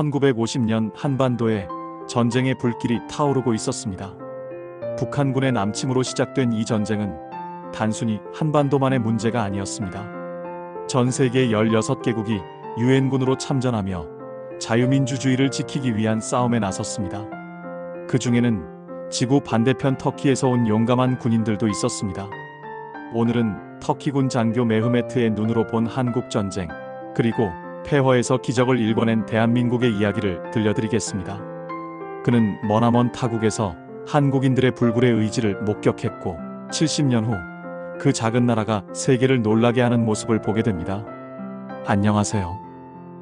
1950년 한반도에 전쟁의 불길이 타오르고 있었습니다. 북한군의 남침으로 시작된 이 전쟁은 단순히 한반도만의 문제가 아니었습니다. 전 세계 16개국이 유엔군으로 참전하며 자유민주주의를 지키기 위한 싸움에 나섰습니다. 그 중에는 지구 반대편 터키에서 온 용감한 군인들도 있었습니다. 오늘은 터키군 장교 메흐메트의 눈으로 본 한국 전쟁, 그리고 폐허에서 기적을 일궈낸 대한민국의 이야기를 들려드리겠습니다. 그는 머나먼 타국에서 한국인들의 불굴의 의지를 목격했고 70년 후 그 작은 나라가 세계를 놀라게 하는 모습을 보게 됩니다. 안녕하세요.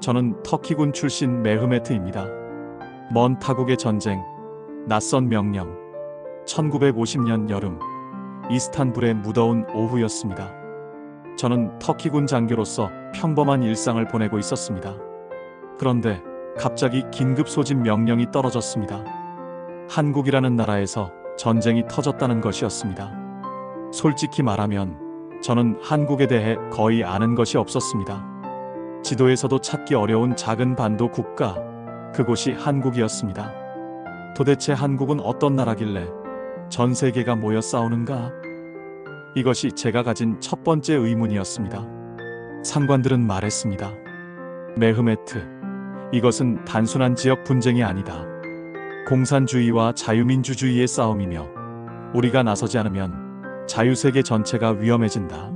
저는 터키군 출신 메흐메트입니다. 먼 타국의 전쟁, 낯선 명령. 1950년 여름, 이스탄불의 무더운 오후였습니다. 저는 터키군 장교로서 평범한 일상을 보내고 있었습니다. 그런데 갑자기 긴급 소집 명령이 떨어졌습니다. 한국이라는 나라에서 전쟁이 터졌다는 것이었습니다. 솔직히 말하면 저는 한국에 대해 거의 아는 것이 없었습니다. 지도에서도 찾기 어려운 작은 반도 국가, 그곳이 한국이었습니다. 도대체 한국은 어떤 나라길래 전 세계가 모여 싸우는가? 이것이 제가 가진 첫 번째 의문이었습니다. 상관들은 말했습니다. 메흐메트, 이것은 단순한 지역 분쟁이 아니다. 공산주의와 자유민주주의의 싸움이며 우리가 나서지 않으면 자유세계 전체가 위험해진다.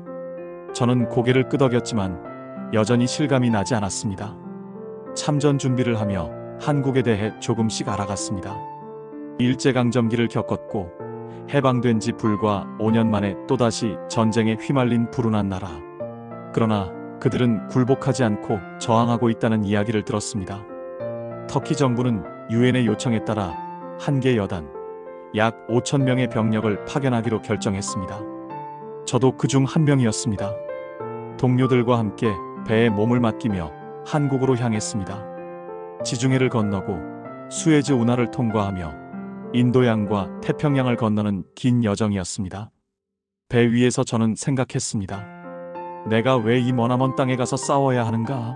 저는 고개를 끄덕였지만 여전히 실감이 나지 않았습니다. 참전 준비를 하며 한국에 대해 조금씩 알아갔습니다. 일제강점기를 겪었고 해방된 지 불과 5년 만에 또다시 전쟁에 휘말린 불운한 나라. 그러나 그들은 굴복하지 않고 저항하고 있다는 이야기를 들었습니다. 터키 정부는 유엔의 요청에 따라 한 개 여단, 약 5천 명의 병력을 파견하기로 결정했습니다. 저도 그 중 한 명이었습니다. 동료들과 함께 배에 몸을 맡기며 한국으로 향했습니다. 지중해를 건너고 수에즈 운하를 통과하며 인도양과 태평양을 건너는 긴 여정이었습니다. 배 위에서 저는 생각했습니다. 내가 왜 이 머나먼 땅에 가서 싸워야 하는가?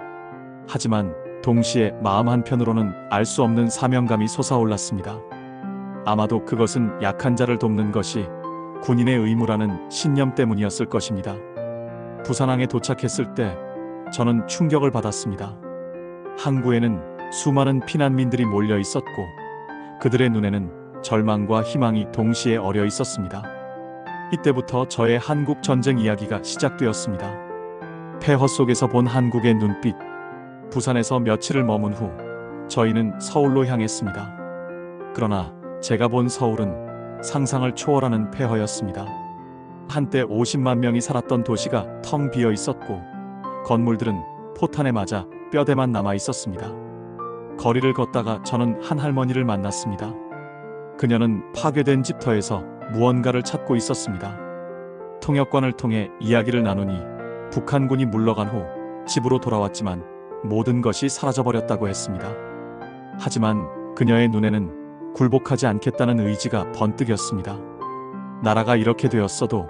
하지만 동시에 마음 한편으로는 알 수 없는 사명감이 솟아올랐습니다. 아마도 그것은 약한 자를 돕는 것이 군인의 의무라는 신념 때문이었을 것입니다. 부산항에 도착했을 때 저는 충격을 받았습니다. 항구에는 수많은 피난민들이 몰려 있었고 그들의 눈에는 절망과 희망이 동시에 어려 있었습니다. 이때부터 저의 한국 전쟁 이야기가 시작되었습니다. 폐허 속에서 본 한국의 눈빛. 부산에서 며칠을 머문 후 저희는 서울로 향했습니다. 그러나 제가 본 서울은 상상을 초월하는 폐허였습니다. 한때 50만 명이 살았던 도시가 텅 비어 있었고 건물들은 포탄에 맞아 뼈대만 남아 있었습니다. 거리를 걷다가 저는 한 할머니를 만났습니다. 그녀는 파괴된 집터에서 무언가를 찾고 있었습니다. 통역관을 통해 이야기를 나누니 북한군이 물러간 후 집으로 돌아왔지만 모든 것이 사라져버렸다고 했습니다. 하지만 그녀의 눈에는 굴복하지 않겠다는 의지가 번뜩였습니다. 나라가 이렇게 되었어도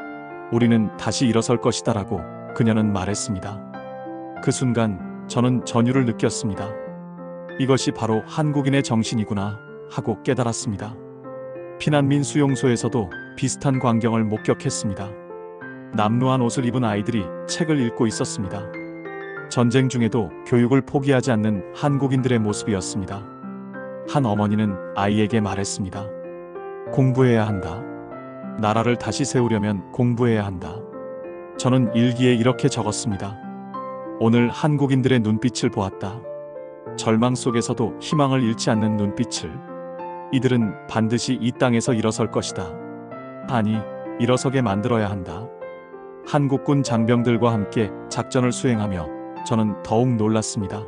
우리는 다시 일어설 것이다라고 그녀는 말했습니다. 그 순간 저는 전율을 느꼈습니다. 이것이 바로 한국인의 정신이구나 하고 깨달았습니다. 피난민 수용소에서도 비슷한 광경을 목격했습니다. 남루한 옷을 입은 아이들이 책을 읽고 있었습니다. 전쟁 중에도 교육을 포기하지 않는 한국인들의 모습이었습니다. 한 어머니는 아이에게 말했습니다. 공부해야 한다. 나라를 다시 세우려면 공부해야 한다. 저는 일기에 이렇게 적었습니다. 오늘 한국인들의 눈빛을 보았다. 절망 속에서도 희망을 잃지 않는 눈빛을. 이들은 반드시 이 땅에서 일어설 것이다. 아니, 일어서게 만들어야 한다. 한국군 장병들과 함께 작전을 수행하며 저는 더욱 놀랐습니다.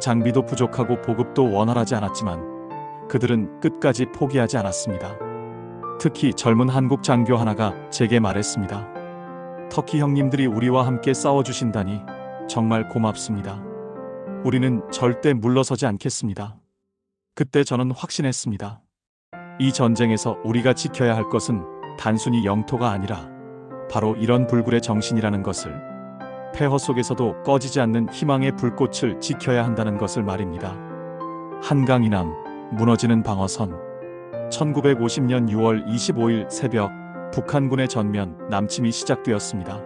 장비도 부족하고 보급도 원활하지 않았지만 그들은 끝까지 포기하지 않았습니다. 특히 젊은 한국 장교 하나가 제게 말했습니다. 터키 형님들이 우리와 함께 싸워주신다니 정말 고맙습니다. 우리는 절대 물러서지 않겠습니다. 그때 저는 확신했습니다. 이 전쟁에서 우리가 지켜야 할 것은 단순히 영토가 아니라 바로 이런 불굴의 정신이라는 것을 폐허 속에서도 꺼지지 않는 희망의 불꽃을 지켜야 한다는 것을 말입니다. 한강 이남 무너지는 방어선 1950년 6월 25일 새벽 북한군의 전면 남침이 시작되었습니다.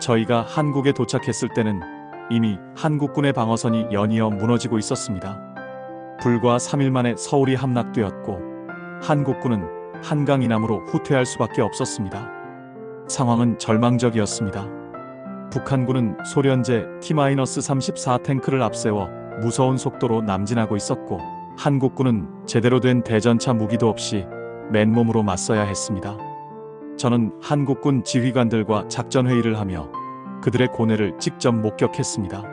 저희가 한국에 도착했을 때는 이미 한국군의 방어선이 연이어 무너지고 있었습니다. 불과 3일 만에 서울이 함락되었고 한국군은 한강 이남으로 후퇴할 수밖에 없었습니다. 상황은 절망적이었습니다. 북한군은 소련제 T-34 탱크를 앞세워 무서운 속도로 남진하고 있었고 한국군은 제대로 된 대전차 무기도 없이 맨몸으로 맞서야 했습니다. 저는 한국군 지휘관들과 작전 회의를 하며 그들의 고뇌를 직접 목격했습니다.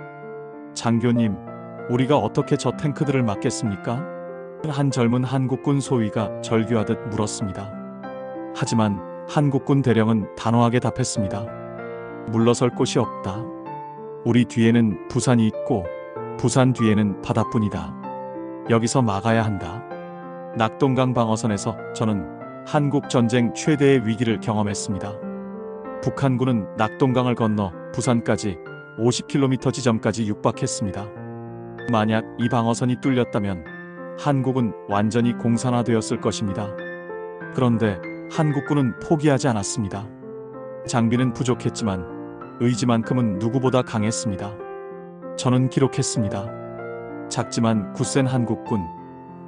장교님, 우리가 어떻게 저 탱크들을 막겠습니까? 한 젊은 한국군 소위가 절규하듯 물었습니다. 하지만 한국군 대령은 단호하게 답했습니다. 물러설 곳이 없다. 우리 뒤에는 부산이 있고 부산 뒤에는 바다뿐이다. 여기서 막아야 한다. 낙동강 방어선에서 저는 한국 전쟁 최대의 위기를 경험했습니다. 북한군은 낙동강을 건너 부산까지 50km 지점까지 육박했습니다. 만약 이 방어선이 뚫렸다면 한국은 완전히 공산화되었을 것입니다. 그런데 한국군은 포기하지 않았습니다. 장비는 부족했지만 의지만큼은 누구보다 강했습니다. 저는 기록했습니다. 작지만 굳센 한국군,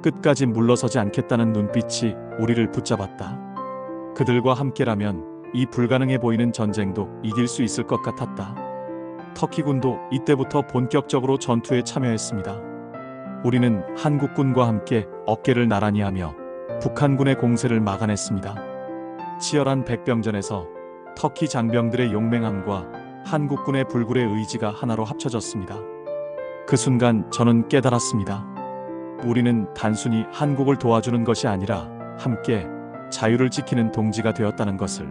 끝까지 물러서지 않겠다는 눈빛이 우리를 붙잡았다. 그들과 함께라면 이 불가능해 보이는 전쟁도 이길 수 있을 것 같았다. 터키군도 이때부터 본격적으로 전투에 참여했습니다. 우리는 한국군과 함께 어깨를 나란히 하며 북한군의 공세를 막아냈습니다. 치열한 백병전에서 터키 장병들의 용맹함과 한국군의 불굴의 의지가 하나로 합쳐졌습니다. 그 순간 저는 깨달았습니다. 우리는 단순히 한국을 도와주는 것이 아니라 함께 자유를 지키는 동지가 되었다는 것을.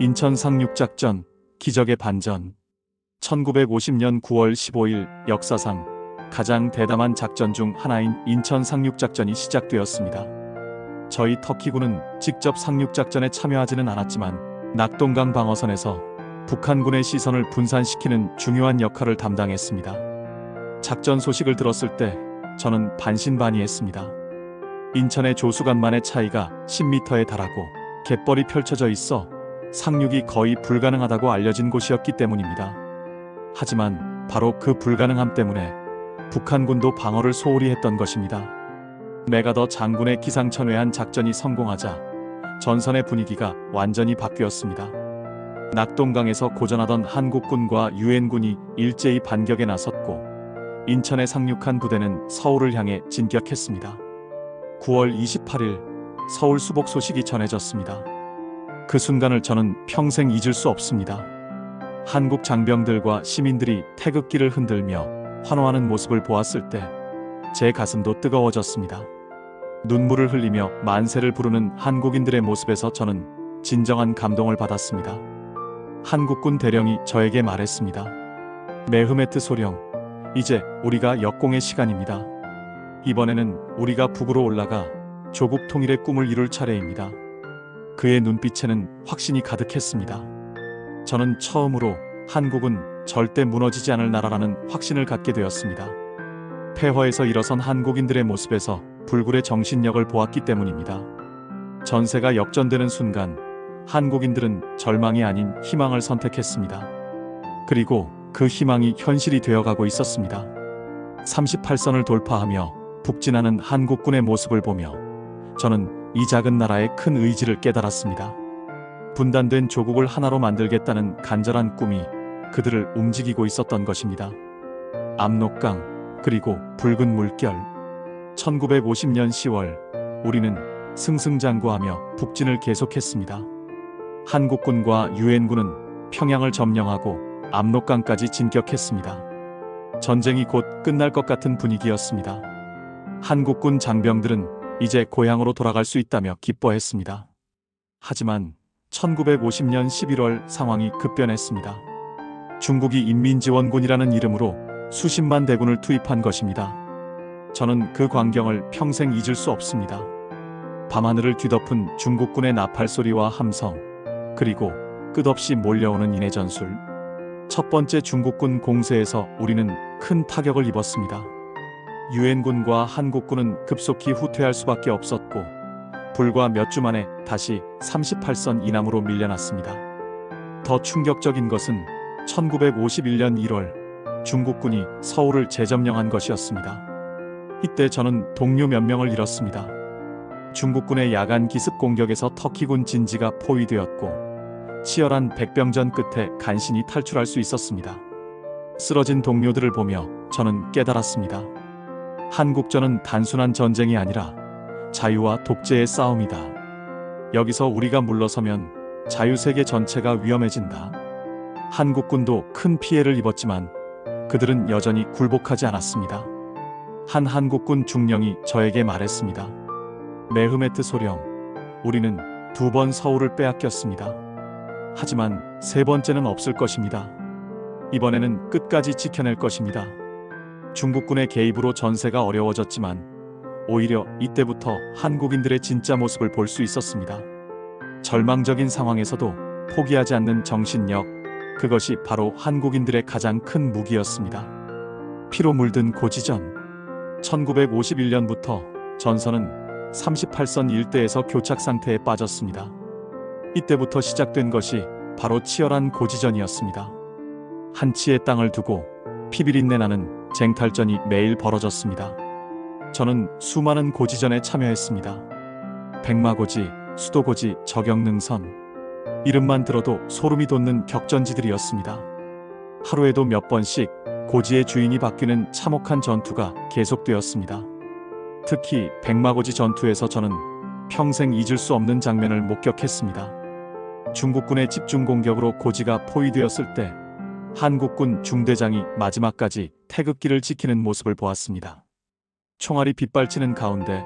인천 상륙작전, 기적의 반전. 1950년 9월 15일 역사상 가장 대담한 작전 중 하나인 인천 상륙작전이 시작되었습니다. 저희 터키군은 직접 상륙작전에 참여하지는 않았지만 낙동강 방어선에서 북한군의 시선을 분산시키는 중요한 역할을 담당했습니다. 작전 소식을 들었을 때 저는 반신반의했습니다. 인천의 조수간만의 차이가 10m에 달하고 갯벌이 펼쳐져 있어 상륙이 거의 불가능하다고 알려진 곳이었기 때문입니다. 하지만 바로 그 불가능함 때문에 북한군도 방어를 소홀히 했던 것입니다. 메가더 장군의 기상천외한 작전이 성공하자 전선의 분위기가 완전히 바뀌었습니다. 낙동강에서 고전하던 한국군과 유엔군이 일제히 반격에 나섰고 인천에 상륙한 부대는 서울을 향해 진격했습니다. 9월 28일 서울 수복 소식이 전해졌습니다. 그 순간을 저는 평생 잊을 수 없습니다. 한국 장병들과 시민들이 태극기를 흔들며 환호하는 모습을 보았을 때 제 가슴도 뜨거워졌습니다. 눈물을 흘리며 만세를 부르는 한국인들의 모습에서 저는 진정한 감동을 받았습니다. 한국군 대령이 저에게 말했습니다. 메흐메트 소령, 이제 우리가 역공의 시간입니다. 이번에는 우리가 북으로 올라가 조국 통일의 꿈을 이룰 차례입니다. 그의 눈빛에는 확신이 가득했습니다. 저는 처음으로 한국은 절대 무너지지 않을 나라라는 확신을 갖게 되었습니다. 폐허에서 일어선 한국인들의 모습에서 불굴의 정신력을 보았기 때문입니다. 전세가 역전되는 순간 한국인들은 절망이 아닌 희망을 선택했습니다. 그리고 그 희망이 현실이 되어가고 있었습니다. 38선을 돌파하며 북진하는 한국군의 모습을 보며 저는 이 작은 나라의 큰 의지를 깨달았습니다. 분단된 조국을 하나로 만들겠다는 간절한 꿈이 그들을 움직이고 있었던 것입니다. 압록강, 그리고 붉은 물결. 1950년 10월, 우리는 승승장구하며 북진을 계속했습니다. 한국군과 유엔군은 평양을 점령하고 압록강까지 진격했습니다. 전쟁이 곧 끝날 것 같은 분위기였습니다. 한국군 장병들은 이제 고향으로 돌아갈 수 있다며 기뻐했습니다. 하지만 1950년 11월 상황이 급변했습니다. 중국이 인민지원군이라는 이름으로 수십만 대군을 투입한 것입니다. 저는 그 광경을 평생 잊을 수 없습니다. 밤하늘을 뒤덮은 중국군의 나팔 소리와 함성, 그리고 끝없이 몰려오는 인해 전술. 첫 번째 중국군 공세에서 우리는 큰 타격을 입었습니다. 유엔군과 한국군은 급속히 후퇴할 수밖에 없었고 불과 몇 주 만에 다시 38선 이남으로 밀려났습니다. 더 충격적인 것은 1951년 1월 중국군이 서울을 재점령한 것이었습니다. 이때 저는 동료 몇 명을 잃었습니다. 중국군의 야간 기습 공격에서 터키군 진지가 포위되었고 치열한 백병전 끝에 간신히 탈출할 수 있었습니다. 쓰러진 동료들을 보며 저는 깨달았습니다. 한국전은 단순한 전쟁이 아니라 자유와 독재의 싸움이다. 여기서 우리가 물러서면 자유세계 전체가 위험해진다. 한국군도 큰 피해를 입었지만 그들은 여전히 굴복하지 않았습니다. 한 한국군 중령이 저에게 말했습니다. 메흐메트 소령, 우리는 두 번 서울을 빼앗겼습니다. 하지만 세 번째는 없을 것입니다. 이번에는 끝까지 지켜낼 것입니다. 중국군의 개입으로 전세가 어려워졌지만 오히려 이때부터 한국인들의 진짜 모습을 볼 수 있었습니다. 절망적인 상황에서도 포기하지 않는 정신력, 그것이 바로 한국인들의 가장 큰 무기였습니다. 피로 물든 고지전. 1951년부터 전선은 38선 일대에서 교착 상태에 빠졌습니다. 이때부터 시작된 것이 바로 치열한 고지전이었습니다. 한치의 땅을 두고 피비린내 나는 쟁탈전이 매일 벌어졌습니다. 저는 수많은 고지전에 참여했습니다. 백마고지, 수도고지, 저경능선. 이름만 들어도 소름이 돋는 격전지들이었습니다. 하루에도 몇 번씩 고지의 주인이 바뀌는 참혹한 전투가 계속되었습니다. 특히 백마고지 전투에서 저는 평생 잊을 수 없는 장면을 목격했습니다. 중국군의 집중 공격으로 고지가 포위되었을 때 한국군 중대장이 마지막까지 태극기를 지키는 모습을 보았습니다. 총알이 빗발치는 가운데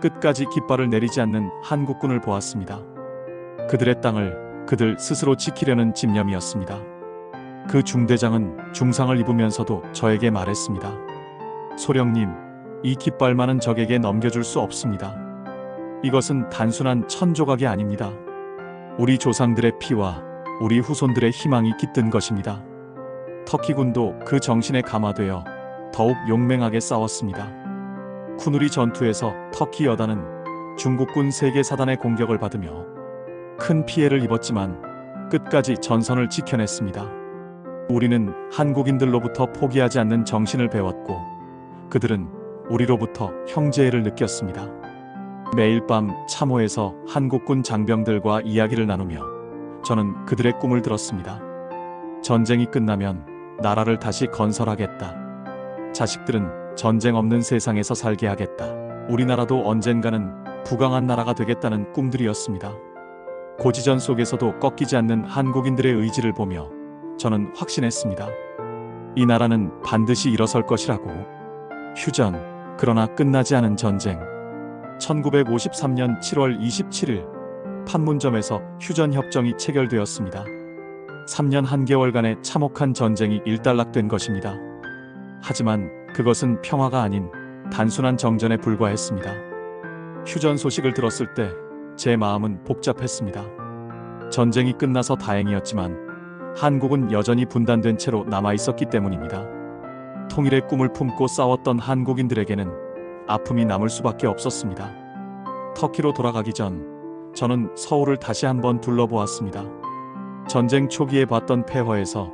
끝까지 깃발을 내리지 않는 한국군을 보았습니다. 그들의 땅을 그들 스스로 지키려는 집념이었습니다. 그 중대장은 중상을 입으면서도 저에게 말했습니다. 소령님, 이 깃발만은 적에게 넘겨줄 수 없습니다. 이것은 단순한 천조각이 아닙니다. 우리 조상들의 피와 우리 후손들의 희망이 깃든 것입니다. 터키군도 그 정신에 감화되어 더욱 용맹하게 싸웠습니다. 쿠누리 전투에서 터키 여단은 중국군 세계 사단의 공격을 받으며 큰 피해를 입었지만 끝까지 전선을 지켜냈습니다. 우리는 한국인들로부터 포기하지 않는 정신을 배웠고 그들은 우리로부터 형제애를 느꼈습니다. 매일 밤 참호에서 한국군 장병들과 이야기를 나누며 저는 그들의 꿈을 들었습니다. 전쟁이 끝나면 나라를 다시 건설하겠다. 자식들은 전쟁 없는 세상에서 살게 하겠다. 우리나라도 언젠가는 부강한 나라가 되겠다는 꿈들이었습니다. 고지전 속에서도 꺾이지 않는 한국인들의 의지를 보며 저는 확신했습니다. 이 나라는 반드시 일어설 것이라고. 휴전, 그러나 끝나지 않은 전쟁. 1953년 7월 27일 판문점에서 휴전 협정이 체결되었습니다. 3년 한개월간의 참혹한 전쟁이 일단락된 것입니다. 하지만 그것은 평화가 아닌 단순한 정전에 불과했습니다. 휴전 소식을 들었을 때 제 마음은 복잡했습니다. 전쟁이 끝나서 다행이었지만 한국은 여전히 분단된 채로 남아 있었기 때문입니다. 통일의 꿈을 품고 싸웠던 한국인들에게는 아픔이 남을 수밖에 없었습니다. 터키로 돌아가기 전 저는 서울을 다시 한번 둘러보았습니다. 전쟁 초기에 봤던 폐허에서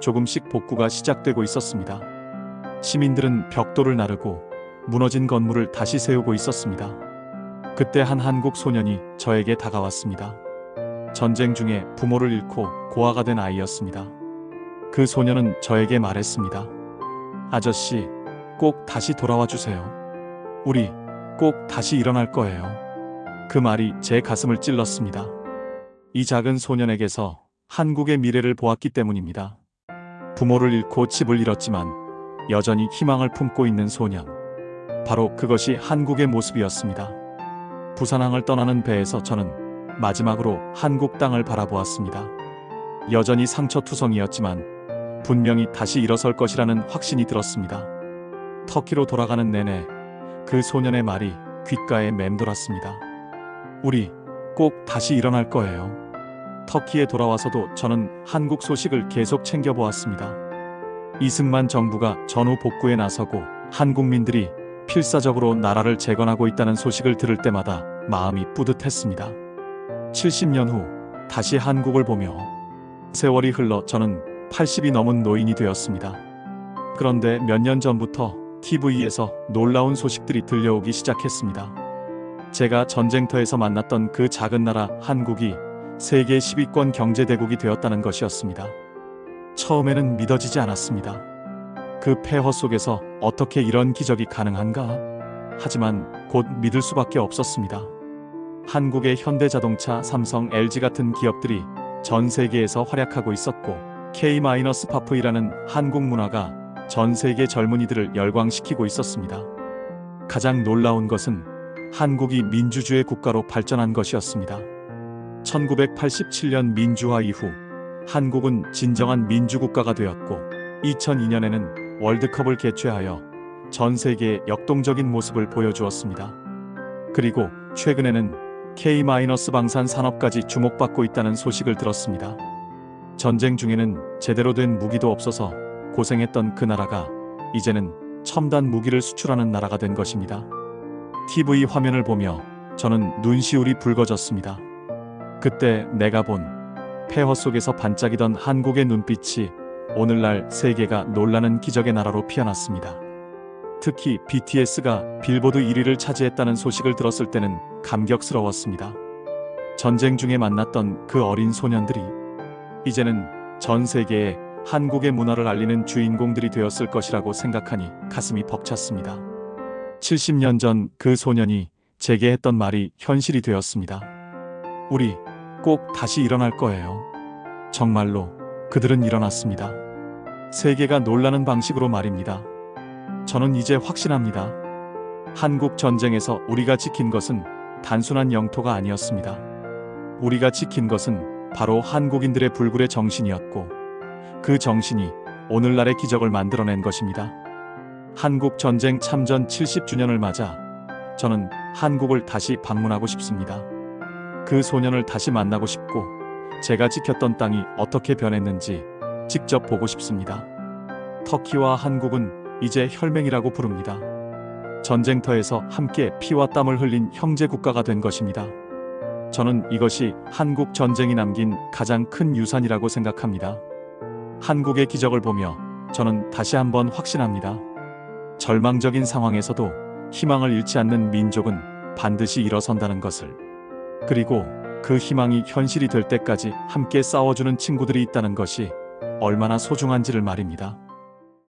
조금씩 복구가 시작되고 있었습니다. 시민들은 벽돌을 나르고 무너진 건물을 다시 세우고 있었습니다. 그때 한 한국 소년이 저에게 다가왔습니다. 전쟁 중에 부모를 잃고 고아가 된 아이였습니다. 그 소년은 저에게 말했습니다. 아저씨, 꼭 다시 돌아와 주세요. 우리 꼭 다시 일어날 거예요. 그 말이 제 가슴을 찔렀습니다. 이 작은 소년에게서 한국의 미래를 보았기 때문입니다. 부모를 잃고 집을 잃었지만 여전히 희망을 품고 있는 소년. 바로 그것이 한국의 모습이었습니다. 부산항을 떠나는 배에서 저는 마지막으로 한국 땅을 바라보았습니다. 여전히 상처투성이었지만 분명히 다시 일어설 것이라는 확신이 들었습니다. 터키로 돌아가는 내내 그 소년의 말이 귓가에 맴돌았습니다. 우리 꼭 다시 일어날 거예요. 터키에 돌아와서도 저는 한국 소식을 계속 챙겨보았습니다. 이승만 정부가 전후 복구에 나서고 한국민들이 필사적으로 나라를 재건하고 있다는 소식을 들을 때마다 마음이 뿌듯했습니다. 70년 후 다시 한국을 보며 세월이 흘러 저는 80이 넘은 노인이 되었습니다. 그런데 몇 년 전부터 TV에서 놀라운 소식들이 들려오기 시작했습니다. 제가 전쟁터에서 만났던 그 작은 나라 한국이 세계 10위권 경제대국이 되었다는 것이었습니다. 처음에는 믿어지지 않았습니다. 그 폐허 속에서 어떻게 이런 기적이 가능한가? 하지만 곧 믿을 수밖에 없었습니다. 한국의 현대자동차, 삼성, LG 같은 기업들이 전 세계에서 활약하고 있었고 K-파프이라는 한국 문화가 전 세계 젊은이들을 열광시키고 있었습니다. 가장 놀라운 것은 한국이 민주주의 국가로 발전한 것이었습니다. 1987년 민주화 이후 한국은 진정한 민주국가가 되었고 2002년에는 월드컵을 개최하여 전 세계에 역동적인 모습을 보여주었습니다. 그리고 최근에는 K-방산 산업까지 주목받고 있다는 소식을 들었습니다. 전쟁 중에는 제대로 된 무기도 없어서 고생했던 그 나라가 이제는 첨단 무기를 수출하는 나라가 된 것입니다. TV 화면을 보며 저는 눈시울이 붉어졌습니다. 그때 내가 본 폐허 속에서 반짝이던 한국의 눈빛이 오늘날 세계가 놀라는 기적의 나라로 피어났습니다. 특히 BTS가 빌보드 1위를 차지했다는 소식을 들었을 때는 감격스러웠습니다. 전쟁 중에 만났던 그 어린 소년들이 이제는 전 세계에 한국의 문화를 알리는 주인공들이 되었을 것이라고 생각하니 가슴이 벅찼습니다. 70년 전 그 소년이 제게 했던 말이 현실이 되었습니다. 우리 꼭 다시 일어날 거예요. 정말로 그들은 일어났습니다. 세계가 놀라는 방식으로 말입니다. 저는 이제 확신합니다. 한국 전쟁에서 우리가 지킨 것은 단순한 영토가 아니었습니다. 우리가 지킨 것은 바로 한국인들의 불굴의 정신이었고 그 정신이 오늘날의 기적을 만들어낸 것입니다. 한국 전쟁 참전 70주년을 맞아 저는 한국을 다시 방문하고 싶습니다. 그 소년을 다시 만나고 싶고 제가 지켰던 땅이 어떻게 변했는지 직접 보고 싶습니다. 터키와 한국은 이제 혈맹이라고 부릅니다. 전쟁터에서 함께 피와 땀을 흘린 형제 국가가 된 것입니다. 저는 이것이 한국 전쟁이 남긴 가장 큰 유산이라고 생각합니다. 한국의 기적을 보며 저는 다시 한번 확신합니다. 절망적인 상황에서도 희망을 잃지 않는 민족은 반드시 일어선다는 것을. 그리고 그 희망이 현실이 될 때까지 함께 싸워주는 친구들이 있다는 것이 얼마나 소중한지를 말입니다.